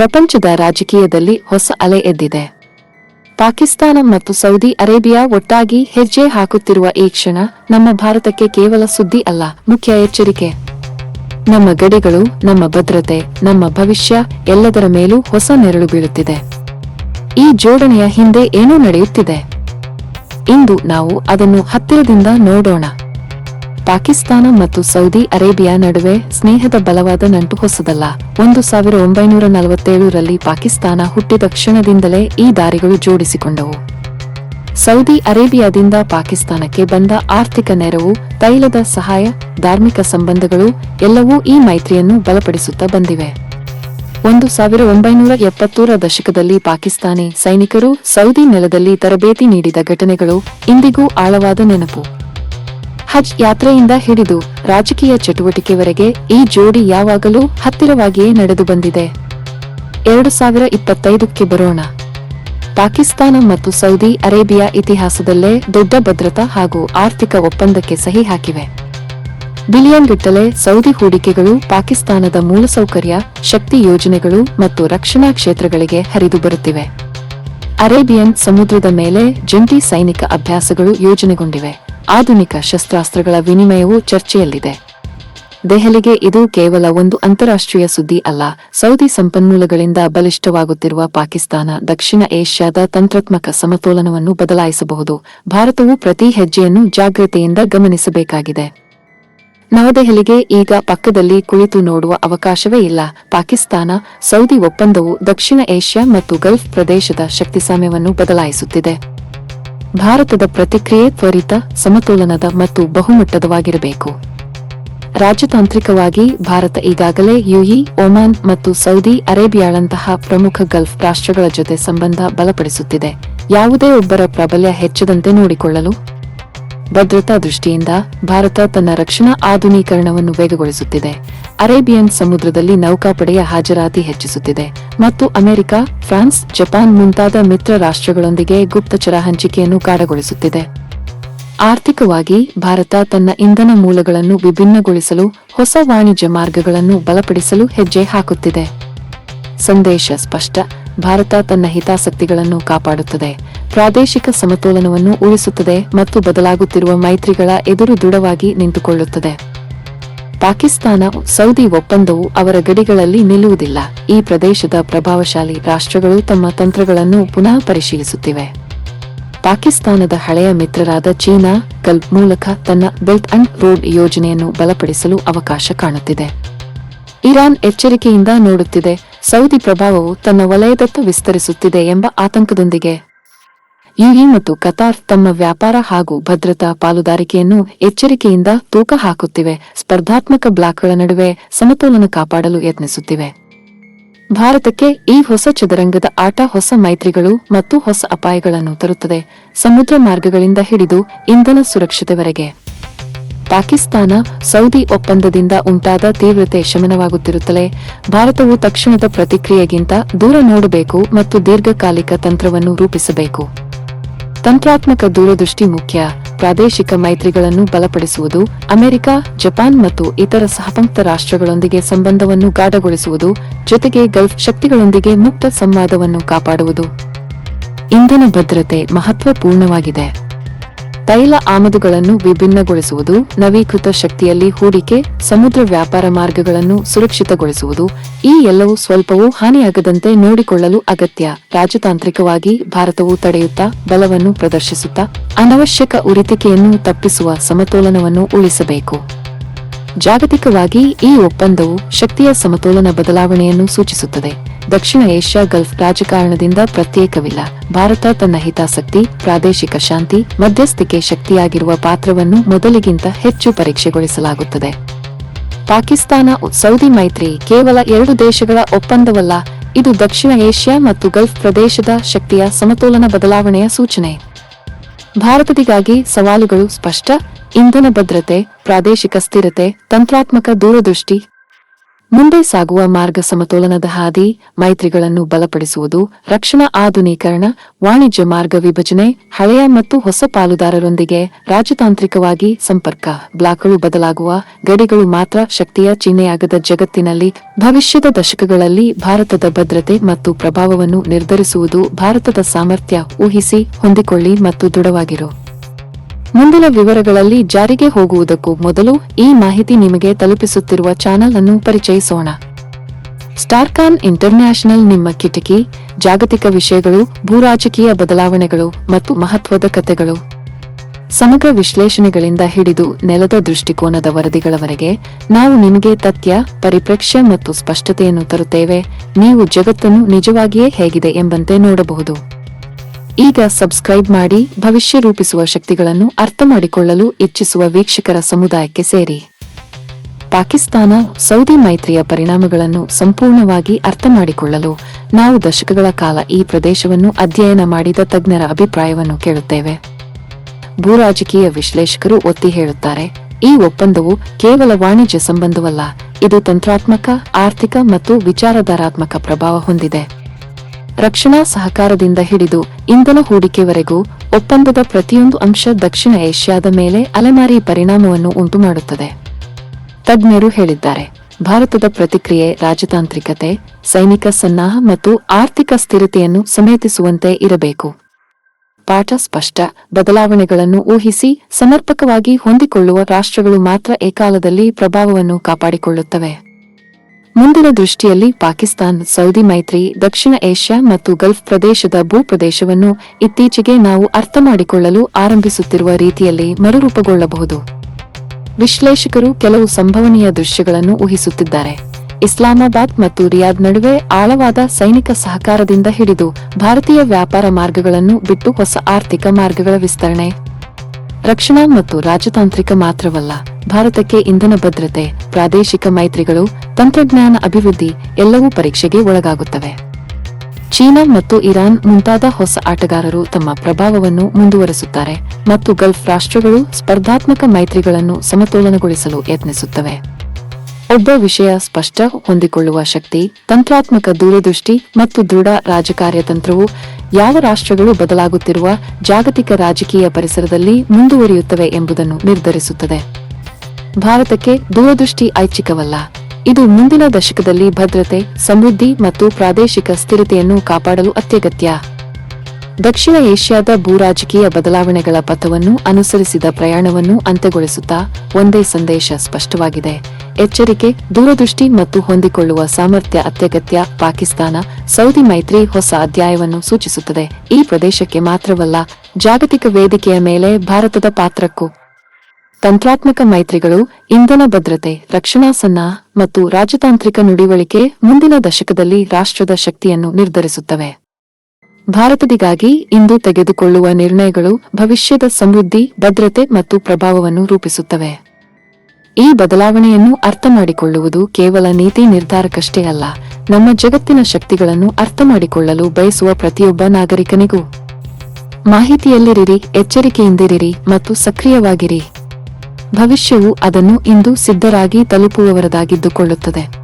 ಪ್ರಪಂಚದ ರಾಜಕೀಯದಲ್ಲಿ ಹೊಸ ಅಲೆ ಎದ್ದಿದೆ. ಪಾಕಿಸ್ತಾನ ಮತ್ತು ಸೌದಿ ಅರೇಬಿಯಾ ಒಟ್ಟಾಗಿ ಹೆಜ್ಜೆ ಹಾಕುತ್ತಿರುವ ಈ ಕ್ಷಣ ನಮ್ಮ ಭಾರತಕ್ಕೆ ಕೇವಲ ಸುದ್ದಿ ಅಲ್ಲ, ಮುಖ್ಯ ಎಚ್ಚರಿಕೆ. ನಮ್ಮ ಗಡಿಗಳು, ನಮ್ಮ ಭದ್ರತೆ, ನಮ್ಮ ಭವಿಷ್ಯ ಎಲ್ಲದರ ಮೇಲೂ ಹೊಸ ನೆರಳು ಬೀಳುತ್ತಿದೆ. ಈ ಜೋಡಣೆಯ ಹಿಂದೆ ಏನೂ ನಡೆಯುತ್ತಿದೆ? ಇಂದು ನಾವು ಅದನ್ನು ಹತ್ತಿರದಿಂದ ನೋಡೋಣ. ಪಾಕಿಸ್ತಾನ ಮತ್ತು ಸೌದಿ ಅರೇಬಿಯಾ ನಡುವೆ ಸ್ನೇಹದ ಬಲವಾದ ನಂಟು ಹೊಸದಲ್ಲ. ಒಂದು ಸಾವಿರ ಒಂಬೈನೂರ ನಲವತ್ತೇಳರಲ್ಲಿ ಪಾಕಿಸ್ತಾನ ಹುಟ್ಟಿದ ಕ್ಷಣದಿಂದಲೇ ಈ ದಾರಿಗಳು ಜೋಡಿಸಿಕೊಂಡವು. ಸೌದಿ ಅರೇಬಿಯಾದಿಂದ ಪಾಕಿಸ್ತಾನಕ್ಕೆ ಬಂದ ಆರ್ಥಿಕ ನೆರವು, ತೈಲದ ಸಹಾಯ, ಧಾರ್ಮಿಕ ಸಂಬಂಧಗಳು ಎಲ್ಲವೂ ಈ ಮೈತ್ರಿಯನ್ನು ಬಲಪಡಿಸುತ್ತಾ ಬಂದಿವೆ. ಒಂದು ಸಾವಿರ ಒಂಬೈನೂರ ಎಪ್ಪತ್ತೂರ ದಶಕದಲ್ಲಿ ಪಾಕಿಸ್ತಾನಿ ಸೈನಿಕರು ಸೌದಿ ನೆಲದಲ್ಲಿ ತರಬೇತಿ ನೀಡಿದ ಘಟನೆಗಳು ಇಂದಿಗೂ ಆಳವಾದ ನೆನಪು. ಹಜ್ ಯಾತ್ರೆಯಿಂದ ಹಿಡಿದು ರಾಜಕೀಯ ಚಟುವಟಿಕೆವರೆಗೆ ಈ ಜೋಡಿ ಯಾವಾಗಲೂ ಹತ್ತಿರವಾಗಿಯೇ ನಡೆದು ಬಂದಿದೆ. ಎರಡು ಸಾವಿರ ಇಪ್ಪತ್ತೈದಕ್ಕೆ ಬರೋಣ. ಪಾಕಿಸ್ತಾನ ಮತ್ತು ಸೌದಿ ಅರೇಬಿಯಾ ಇತಿಹಾಸದಲ್ಲೇ ದೊಡ್ಡ ಭದ್ರತಾ ಹಾಗೂ ಆರ್ಥಿಕ ಒಪ್ಪಂದಕ್ಕೆ ಸಹಿ ಹಾಕಿವೆ. ಬಿಲಿಯನ್ ಗಟ್ಟಲೆ ಸೌದಿ ಹೂಡಿಕೆಗಳು ಪಾಕಿಸ್ತಾನದ ಮೂಲಸೌಕರ್ಯ, ಶಕ್ತಿ ಯೋಜನೆಗಳು ಮತ್ತು ರಕ್ಷಣಾ ಕ್ಷೇತ್ರಗಳಿಗೆ ಹರಿದು ಬರುತ್ತಿವೆ. ಅರೇಬಿಯನ್ ಸಮುದ್ರದ ಮೇಲೆ ಜಂಟಿ ಸೈನಿಕ ಅಭ್ಯಾಸಗಳು ಯೋಜನೆಗೊಂಡಿವೆ. ಆಧುನಿಕ ಶಸ್ತ್ರಾಸ್ತ್ರಗಳ ವಿನಿಮಯವು ಚರ್ಚೆಯಲ್ಲಿದೆ. ದೆಹಲಿಗೆ ಇದು ಕೇವಲ ಒಂದು ಅಂತಾರಾಷ್ಟ್ರೀಯ ಸುದ್ದಿ ಅಲ್ಲ, ಸೌದಿ ಸಂಪನ್ಮೂಲಗಳಿಂದ ಬಲಿಷ್ಠವಾಗುತ್ತಿರುವ ಪಾಕಿಸ್ತಾನ, ದಕ್ಷಿಣ ಏಷ್ಯಾದ ತಂತ್ರಾತ್ಮಕ ಸಮತೋಲನವನ್ನು ಬದಲಾಯಿಸಬಹುದು, ಭಾರತವು ಪ್ರತಿ ಹೆಜ್ಜೆಯನ್ನು ಜಾಗ್ರತೆಯಿಂದ ಗಮನಿಸಬೇಕಾಗಿದೆ. ನವದೆಹಲಿಗೆ ಈಗ ಪಕ್ಕದಲ್ಲಿ ಕುಳಿತು ನೋಡುವ ಅವಕಾಶವೇ ಇಲ್ಲ, ಪಾಕಿಸ್ತಾನ, ಸೌದಿ ಒಪ್ಪಂದವು ದಕ್ಷಿಣ ಏಷ್ಯಾ ಮತ್ತು ಗಲ್ಫ್ ಪ್ರದೇಶದ ಶಕ್ತಿಸಾಮ್ಯವನ್ನು ಬದಲಾಯಿಸುತ್ತಿದೆ. ಭಾರತದ ಪ್ರತಿಕ್ರಿಯೆ ತ್ವರಿತ, ಸಮತೋಲನದ ಮತ್ತು ಬಹುಮಟ್ಟದವಾಗಿರಬೇಕು. ರಾಜತಾಂತ್ರಿಕವಾಗಿ ಭಾರತ ಈಗಾಗಲೇ ಯುಇ ಒಮಾನ್ ಮತ್ತು ಸೌದಿ ಅರೇಬಿಯಾಳಂತಹ ಪ್ರಮುಖ ಗಲ್ಫ್ ರಾಷ್ಟ್ರಗಳ ಜೊತೆ ಸಂಬಂಧ ಬಲಪಡಿಸುತ್ತಿದೆ. ಯಾವುದೇ ಒಬ್ಬರ ಪ್ರಾಬಲ್ಯ ಹೆಚ್ಚದಂತೆ ನೋಡಿಕೊಳ್ಳಲು ಭದ್ರತಾ ದೃಷ್ಟಿಯಿಂದ ಭಾರತ ತನ್ನ ರಕ್ಷಣಾ ಆಧುನೀಕರಣವನ್ನು ವೇಗಗೊಳಿಸುತ್ತಿದೆ. ಅರೇಬಿಯನ್ ಸಮುದ್ರದಲ್ಲಿ ನೌಕಾಪಡೆಯ ಹಾಜರಾತಿ ಹೆಚ್ಚಿಸುತ್ತಿದೆ ಮತ್ತು ಅಮೆರಿಕ, ಫ್ರಾನ್ಸ್, ಜಪಾನ್ ಮುಂತಾದ ಮಿತ್ರ ರಾಷ್ಟ್ರಗಳೊಂದಿಗೆ ಗುಪ್ತಚರ ಹಂಚಿಕೆಯನ್ನು ಕಾಡಗೊಳಿಸುತ್ತಿದೆ ಆರ್ಥಿಕವಾಗಿ ಭಾರತ ತನ್ನ ಇಂಧನ ಮೂಲಗಳನ್ನು ವಿಭಿನ್ನಗೊಳಿಸಲು, ಹೊಸ ವಾಣಿಜ್ಯ ಮಾರ್ಗಗಳನ್ನು ಬಲಪಡಿಸಲು ಹೆಜ್ಜೆ ಹಾಕುತ್ತಿದೆ. ಸಂದೇಶ ಸ್ಪಷ್ಟ. ಭಾರತ ತನ್ನ ಹಿತಾಸಕ್ತಿಗಳನ್ನು ಕಾಪಾಡುತ್ತದೆ. ಪ್ರಾದೇಶಿಕ ಸಮತೋಲನವನ್ನು ಉಳಿಸುತ್ತದೆ ಮತ್ತು ಬದಲಾಗುತ್ತಿರುವ ಮೈತ್ರಿಗಳ ಎದುರು ದೃಢವಾಗಿ ನಿಂತುಕೊಳ್ಳುತ್ತದೆ. ಪಾಕಿಸ್ತಾನ, ಸೌದಿ ಒಪ್ಪಂದವು ಅವರ ಗಡಿಗಳಲ್ಲಿ ನಿಲ್ಲುವುದಿಲ್ಲ. ಈ ಪ್ರದೇಶದ ಪ್ರಭಾವಶಾಲಿ ರಾಷ್ಟ್ರಗಳು ತಮ್ಮ ತಂತ್ರಗಳನ್ನು ಪುನಃ ಪರಿಶೀಲಿಸುತ್ತಿವೆ. ಪಾಕಿಸ್ತಾನದ ಹಳೆಯ ಮಿತ್ರರಾದ ಚೀನಾ ಕಲ್ಪ್ ಮೂಲಕ ತನ್ನ ಬೆಲ್ಟ್ ಅಂಡ್ ರೋಡ್ ಯೋಜನೆಯನ್ನು ಬಲಪಡಿಸಲು ಅವಕಾಶ ಕಾಣುತ್ತಿದೆ. ಇರಾನ್ ಎಚ್ಚರಿಕೆಯಿಂದ ನೋಡುತ್ತಿದೆ. ಸೌದಿ ಪ್ರಭಾವವು ತನ್ನ ವಲಯದತ್ತ ವಿಸ್ತರಿಸುತ್ತಿದೆ ಎಂಬ ಆತಂಕದೊಂದಿಗೆ. ಯುಇ ಮತ್ತು ಕತಾರ್ ತಮ್ಮ ವ್ಯಾಪಾರ ಹಾಗೂ ಭದ್ರತಾ ಪಾಲುದಾರಿಕೆಯನ್ನು ಎಚ್ಚರಿಕೆಯಿಂದ ತೂಕ ಹಾಕುತ್ತಿವೆ. ಸ್ಪರ್ಧಾತ್ಮಕ ಬ್ಲಾಕ್ಗಳ ನಡುವೆ ಸಮತೋಲನ ಕಾಪಾಡಲು ಯತ್ನಿಸುತ್ತಿವೆ. ಭಾರತಕ್ಕೆ ಈ ಹೊಸ ಚದುರಂಗದ ಆಟ ಹೊಸ ಮೈತ್ರಿಗಳು ಮತ್ತು ಹೊಸ ಅಪಾಯಗಳನ್ನು ತರುತ್ತದೆ. ಸಮುದ್ರ ಮಾರ್ಗಗಳಿಂದ ಹಿಡಿದು ಇಂಧನ ಸುರಕ್ಷತೆವರೆಗೆ. ಪಾಕಿಸ್ತಾನ ಸೌದಿ ಒಪ್ಪಂದದಿಂದ ಉಂಟಾದ ತೀವ್ರತೆ ಶಮನವಾಗುತ್ತಿರುತ್ತಲೇ, ಭಾರತವು ತಕ್ಷಣದ ಪ್ರತಿಕ್ರಿಯೆಗಿಂತ ದೂರ ನೋಡಬೇಕು ಮತ್ತು ದೀರ್ಘಕಾಲಿಕ ತಂತ್ರವನ್ನು ರೂಪಿಸಬೇಕು. ತಂತ್ರಾತ್ಮಕ ದೂರದೃಷ್ಟಿ ಮುಖ್ಯ, ಪ್ರಾದೇಶಿಕ ಮೈತ್ರಿಗಳನ್ನು ಬಲಪಡಿಸುವುದು, ಅಮೆರಿಕ, ಜಪಾನ್ ಮತ್ತು ಇತರ ಸಹಪಂಕ್ತ ರಾಷ್ಟ್ರಗಳೊಂದಿಗೆ ಸಂಬಂಧವನ್ನು ಗಾಢಗೊಳಿಸುವುದು, ಜೊತೆಗೆ ಗಲ್ಫ್ ಶಕ್ತಿಗಳೊಂದಿಗೆ ಮುಕ್ತ ಸಂವಾದವನ್ನು ಕಾಪಾಡುವುದು. ಇಂಧನ ಭದ್ರತೆ ಮಹತ್ವಪೂರ್ಣವಾಗಿದೆ. ತೈಲ ಆಮದುಗಳನ್ನು ವಿಭಿನ್ನಗೊಳಿಸುವುದು, ನವೀಕೃತ ಶಕ್ತಿಯಲ್ಲಿ ಹೂಡಿಕೆ, ಸಮುದ್ರ ವ್ಯಾಪಾರ ಮಾರ್ಗಗಳನ್ನು ಸುರಕ್ಷಿತಗೊಳಿಸುವುದು, ಈ ಎಲ್ಲವೂ ಸ್ವಲ್ಪವೂ ಹಾನಿಯಾಗದಂತೆ ನೋಡಿಕೊಳ್ಳಲು ಅಗತ್ಯ. ರಾಜತಾಂತ್ರಿಕವಾಗಿ ಭಾರತವು ತಡೆಯುತ್ತಾ, ಬಲವನ್ನು ಪ್ರದರ್ಶಿಸುತ್ತಾ, ಅನವಶ್ಯಕ ಉರಿತಿಕೆಯನ್ನು ತಪ್ಪಿಸುವ ಸಮತೋಲನವನ್ನು ಉಳಿಸಬೇಕು. ಜಾಗತಿಕವಾಗಿ ಈ ಒಪ್ಪಂದವು ಶಕ್ತಿಯ ಸಮತೋಲನ ಬದಲಾವಣೆಯನ್ನು ಸೂಚಿಸುತ್ತದೆ. ದಕ್ಷಿಣ ಏಷ್ಯಾ ಗಲ್ಫ್ ರಾಜಕಾರಣದಿಂದ ಪ್ರತ್ಯೇಕವಿಲ್ಲ. ಭಾರತ ತನ್ನ ಹಿತಾಸಕ್ತಿ, ಪ್ರಾದೇಶಿಕ ಶಾಂತಿ, ಮಧ್ಯಸ್ಥಿಕೆ ಶಕ್ತಿಯಾಗಿರುವ ಪಾತ್ರವನ್ನು ಮೊದಲಿಗಿಂತ ಹೆಚ್ಚು ಪರೀಕ್ಷೆಗೊಳಿಸಲಾಗುತ್ತದೆ. ಪಾಕಿಸ್ತಾನ, ಸೌದಿ ಮೈತ್ರಿ ಕೇವಲ ಎರಡು ದೇಶಗಳ ಒಪ್ಪಂದವಲ್ಲ, ಇದು ದಕ್ಷಿಣ ಏಷ್ಯಾ ಮತ್ತು ಗಲ್ಫ್ ಪ್ರದೇಶದ ಶಕ್ತಿಯ ಸಮತೋಲನ ಬದಲಾವಣೆಯ ಸೂಚನೆ. ಭಾರತದಿಗಾಗಿ ಸವಾಲುಗಳು ಸ್ಪಷ್ಟ, ಇಂಧನ ಭದ್ರತೆ, ಪ್ರಾದೇಶಿಕ ಸ್ಥಿರತೆ, ತಂತ್ರಾತ್ಮಕ ದೂರದೃಷ್ಟಿ ಮುಂದೆ ಸಾಗುವ ಮಾರ್ಗ ಸಮತೋಲನದ ಹಾದಿ, ಮೈತ್ರಿಗಳನ್ನು ಬಲಪಡಿಸುವುದು, ರಕ್ಷಣಾ ಆಧುನೀಕರಣ, ವಾಣಿಜ್ಯ ಮಾರ್ಗ ವಿಭಜನೆ, ಹಳೆಯ ಮತ್ತು ಹೊಸ ಪಾಲುದಾರರೊಂದಿಗೆ ರಾಜತಾಂತ್ರಿಕವಾಗಿ ಸಂಪರ್ಕ. ಬ್ಲಾಕ್ಗಳು ಬದಲಾಗುವ, ಗಡಿಗಳು ಮಾತ್ರ ಶಕ್ತಿಯ ಚಿಹ್ನೆಯಾಗದ ಜಗತ್ತಿನಲ್ಲಿ ಭವಿಷ್ಯದ ದಶಕಗಳಲ್ಲಿ ಭಾರತದ ಭದ್ರತೆ ಮತ್ತು ಪ್ರಭಾವವನ್ನು ನಿರ್ಧರಿಸುವುದು ಭಾರತದ ಸಾಮರ್ಥ್ಯ ಊಹಿಸಿ, ಹೊಂದಿಕೊಳ್ಳಿ ಮತ್ತು ದೃಢವಾಗಿರು. ಮುಂದಿನ ವಿವರಗಳಲ್ಲಿ ಜಾರಿಗೆ ಹೋಗುವುದಕ್ಕೂ ಮೊದಲು ಈ ಮಾಹಿತಿ ನಿಮಗೆ ತಲುಪಿಸುತ್ತಿರುವ ಚಾನೆಲ್ ಅನ್ನು ಪರಿಚಯಿಸೋಣ. ಸ್ಟಾರ್ಕಾನ್ ಇಂಟರ್ನ್ಯಾಷನಲ್ ನಿಮ್ಮ ಕಿಟಕಿ, ಜಾಗತಿಕ ವಿಷಯಗಳು, ಭೂರಾಜಕೀಯ ಬದಲಾವಣೆಗಳು ಮತ್ತು ಮಹತ್ವದ ಕಥೆಗಳು. ಸಮಗ್ರ ವಿಶ್ಲೇಷಣೆಗಳಿಂದ ಹಿಡಿದು ನೆಲದ ದೃಷ್ಟಿಕೋನದ ವರದಿಗಳವರೆಗೆ ನಾವು ನಿಮಗೆ ತಥ್ಯ, ಪರಿಪ್ರೇಕ್ಷ್ಯ ಮತ್ತು ಸ್ಪಷ್ಟತೆಯನ್ನು ತರುತ್ತೇವೆ. ನೀವು ಜಗತ್ತನ್ನು ನಿಜವಾಗಿಯೇ ಹೇಗಿದೆ ಎಂಬಂತೆ ನೋಡಬಹುದು. ಈಗ ಸಬ್ಸ್ಕ್ರೈಬ್ ಮಾಡಿ ಭವಿಷ್ಯ ರೂಪಿಸುವ ಶಕ್ತಿಗಳನ್ನು ಅರ್ಥ ಮಾಡಿಕೊಳ್ಳಲು ಇಚ್ಛಿಸುವ ವೀಕ್ಷಕರ ಸಮುದಾಯಕ್ಕೆ ಸೇರಿ. ಪಾಕಿಸ್ತಾನ ಸೌದಿ ಮೈತ್ರಿಯ ಪರಿಣಾಮಗಳನ್ನು ಸಂಪೂರ್ಣವಾಗಿ ಅರ್ಥ ಮಾಡಿಕೊಳ್ಳಲು ನಾವು ದಶಕಗಳ ಕಾಲ ಈ ಪ್ರದೇಶವನ್ನು ಅಧ್ಯಯನ ಮಾಡಿದ ತಜ್ಞರ ಅಭಿಪ್ರಾಯವನ್ನು ಕೇಳುತ್ತೇವೆ. ಭೂರಾಜಕೀಯ ವಿಶ್ಲೇಷಕರು ಒತ್ತಿ ಹೇಳುತ್ತಾರೆ, ಈ ಒಪ್ಪಂದವು ಕೇವಲ ವಾಣಿಜ್ಯ ಸಂಬಂಧವಲ್ಲ, ಇದು ತಂತ್ರಾತ್ಮಕ, ಆರ್ಥಿಕ ಮತ್ತು ವಿಚಾರಧಾರಾತ್ಮಕ ಪ್ರಭಾವ ಹೊಂದಿದೆ. ರಕ್ಷಣಾ ಸಹಕಾರದಿಂದ ಹಿಡಿದು ಇಂಧನ ಹೂಡಿಕೆವರೆಗೂ ಒಪ್ಪಂದದ ಪ್ರತಿಯೊಂದು ಅಂಶ ದಕ್ಷಿಣ ಏಷ್ಯಾದ ಮೇಲೆ ಅಲೆಮಾರಿ ಪರಿಣಾಮವನ್ನು ಉಂಟುಮಾಡುತ್ತದೆ. ತಜ್ಞರು ಹೇಳಿದ್ದಾರೆ, ಭಾರತದ ಪ್ರತಿಕ್ರಿಯೆ ರಾಜತಾಂತ್ರಿಕತೆ, ಸೈನಿಕ ಸನ್ನಾಹ ಮತ್ತು ಆರ್ಥಿಕ ಸ್ಥಿರತೆಯನ್ನು ಸಮೇತಿಸುವಂತೆ ಇರಬೇಕು. ಪಾಠ ಸ್ಪಷ್ಟ, ಬದಲಾವಣೆಗಳನ್ನು ಊಹಿಸಿ ಸಮರ್ಪಕವಾಗಿ ಹೊಂದಿಕೊಳ್ಳುವ ರಾಷ್ಟ್ರಗಳು ಮಾತ್ರ ಏಕಾಲದಲ್ಲಿ ಪ್ರಭಾವವನ್ನು ಕಾಪಾಡಿಕೊಳ್ಳುತ್ತವೆ. ಮುಂದಿನ ದೃಷ್ಟಿಯಲ್ಲಿ ಪಾಕಿಸ್ತಾನ್, ಸೌದಿ ಮೈತ್ರಿ, ದಕ್ಷಿಣ ಏಷ್ಯಾ ಮತ್ತು ಗಲ್ಫ್ ಪ್ರದೇಶದ ಭೂಪ್ರದೇಶವನ್ನು ಇತ್ತೀಚೆಗೆ ನಾವು ಅರ್ಥ ಮಾಡಿಕೊಳ್ಳಲು ಆರಂಭಿಸುತ್ತಿರುವ ರೀತಿಯಲ್ಲಿ ಮರುರೂಪಗೊಳ್ಳಬಹುದು. ವಿಶ್ಲೇಷಕರು ಕೆಲವು ಸಂಭವನೀಯ ದೃಶ್ಯಗಳನ್ನು ಊಹಿಸುತ್ತಿದ್ದಾರೆ. ಇಸ್ಲಾಮಾಬಾದ್ ಮತ್ತು ರಿಯಾದ್ ನಡುವೆ ಆಳವಾದ ಸೈನಿಕ ಸಹಕಾರದಿಂದ ಹಿಡಿದು ಭಾರತೀಯ ವ್ಯಾಪಾರ ಮಾರ್ಗಗಳನ್ನು ಬಿಟ್ಟು ಹೊಸ ಆರ್ಥಿಕ ಮಾರ್ಗಗಳ ವಿಸ್ತರಣೆ ರಕ್ಷಣಾ ಮತ್ತು ರಾಜತಾಂತ್ರಿಕ ಮಾತ್ರವಲ್ಲ, ಭಾರತಕ್ಕೆ ಇಂಧನ ಭದ್ರತೆ, ಪ್ರಾದೇಶಿಕ ಮೈತ್ರಿಗಳು, ತಂತ್ರಜ್ಞಾನ ಅಭಿವೃದ್ಧಿ ಎಲ್ಲವೂ ಪರೀಕ್ಷೆಗೆ ಒಳಗಾಗುತ್ತವೆ. ಚೀನಾ ಮತ್ತು ಇರಾನ್ ಮುಂತಾದ ಹೊಸ ಆಟಗಾರರು ತಮ್ಮ ಪ್ರಭಾವವನ್ನು ಮುಂದುವರೆಸುತ್ತಾರೆ ಮತ್ತು ಗಲ್ಫ್ ರಾಷ್ಟ್ರಗಳು ಸ್ಪರ್ಧಾತ್ಮಕ ಮೈತ್ರಿಗಳನ್ನು ಸಮತೋಲನಗೊಳಿಸಲು ಯತ್ನಿಸುತ್ತವೆ. ಒಬ್ಬ ವಿಷಯ ಸ್ಪಷ್ಟ ಹೊಂದಿಕೊಳ್ಳುವ ಶಕ್ತಿ, ತಂತ್ರಾತ್ಮಕ ದೂರದೃಷ್ಟಿ ಮತ್ತು ದೃಢ ರಾಜಕಾರ್ಯತಂತ್ರವು ಯಾವ ರಾಷ್ಟ್ರಗಳು ಬದಲಾಗುತ್ತಿರುವ ಜಾಗತಿಕ ರಾಜಕೀಯ ಪರಿಸರದಲ್ಲಿ ಮುಂದುವರಿಯುತ್ತವೆ ಎಂಬುದನ್ನು ನಿರ್ಧರಿಸುತ್ತದೆ. ಭಾರತಕ್ಕೆ ದೂರದೃಷ್ಟಿ ಐಚ್ಛಿಕವಲ್ಲ. ಇದು ಮುಂದಿನ ದಶಕದಲ್ಲಿ ಭದ್ರತೆ, ಸಮೃದ್ಧಿ ಮತ್ತು ಪ್ರಾದೇಶಿಕ ಸ್ಥಿರತೆಯನ್ನು ಕಾಪಾಡಲು ಅತ್ಯಗತ್ಯ. ದಕ್ಷಿಣ ಏಷ್ಯಾದ ಭೂರಾಜಕೀಯ ಬದಲಾವಣೆಗಳ ಪಥವನ್ನು ಅನುಸರಿಸಿದ ಪ್ರಯಾಣವನ್ನು ಅಂತ್ಯಗೊಳಿಸುತ್ತಾ ಒಂದೇ ಸಂದೇಶ ಸ್ಪಷ್ಟವಾಗಿದೆ. ಎಚ್ಚರಿಕೆ, ದೂರದೃಷ್ಟಿ ಮತ್ತು ಹೊಂದಿಕೊಳ್ಳುವ ಸಾಮರ್ಥ್ಯ ಅತ್ಯಗತ್ಯ ಪಾಕಿಸ್ತಾನ ಸೌದಿ ಮೈತ್ರಿ ಹೊಸ ಅಧ್ಯಾಯವನ್ನು ಸೂಚಿಸುತ್ತದೆ. ಈ ಪ್ರದೇಶಕ್ಕೆ ಮಾತ್ರವಲ್ಲ, ಜಾಗತಿಕ ವೇದಿಕೆಯ ಮೇಲೆ ಭಾರತದ ಪಾತ್ರಕ್ಕೂ. ತಂತ್ರಾತ್ಮಕ ಮೈತ್ರಿಗಳು, ಇಂಧನ ಭದ್ರತೆ, ರಕ್ಷಣಾ ಮತ್ತು ರಾಜತಾಂತ್ರಿಕ ನುಡಿವಳಿಕೆ ಮುಂದಿನ ದಶಕದಲ್ಲಿ ರಾಷ್ಟ್ರದ ಶಕ್ತಿಯನ್ನು ನಿರ್ಧರಿಸುತ್ತವೆ. ಭಾರತದಿಗಾಗಿ ಇಂದು ತೆಗೆದುಕೊಳ್ಳುವ ನಿರ್ಣಯಗಳು ಭವಿಷ್ಯದ ಸಮೃದ್ಧಿ, ಭದ್ರತೆ ಮತ್ತು ಪ್ರಭಾವವನ್ನು ರೂಪಿಸುತ್ತವೆ. ಈ ಬದಲಾವಣೆಯನ್ನು ಅರ್ಥ ಮಾಡಿಕೊಳ್ಳುವುದು ಕೇವಲ ನೀತಿ ನಿರ್ಧಾರಕಷ್ಟೇ ಅಲ್ಲ, ನಮ್ಮ ಜಗತ್ತಿನ ಶಕ್ತಿಗಳನ್ನು ಅರ್ಥ ಮಾಡಿಕೊಳ್ಳಲು ಬಯಸುವ ಪ್ರತಿಯೊಬ್ಬ ನಾಗರಿಕನಿಗೂ. ಮಾಹಿತಿಯಲ್ಲಿರಿರಿ, ಎಚ್ಚರಿಕೆಯಿಂದಿರಿರಿ ಮತ್ತು ಸಕ್ರಿಯವಾಗಿರಿ. ಭವಿಷ್ಯವು ಅದನ್ನು ಇಂದು ಸಿದ್ಧರಾಗಿ ತಲುಪುವವರದಾಗಿದ್ದುಕೊಳ್ಳುತ್ತದೆ.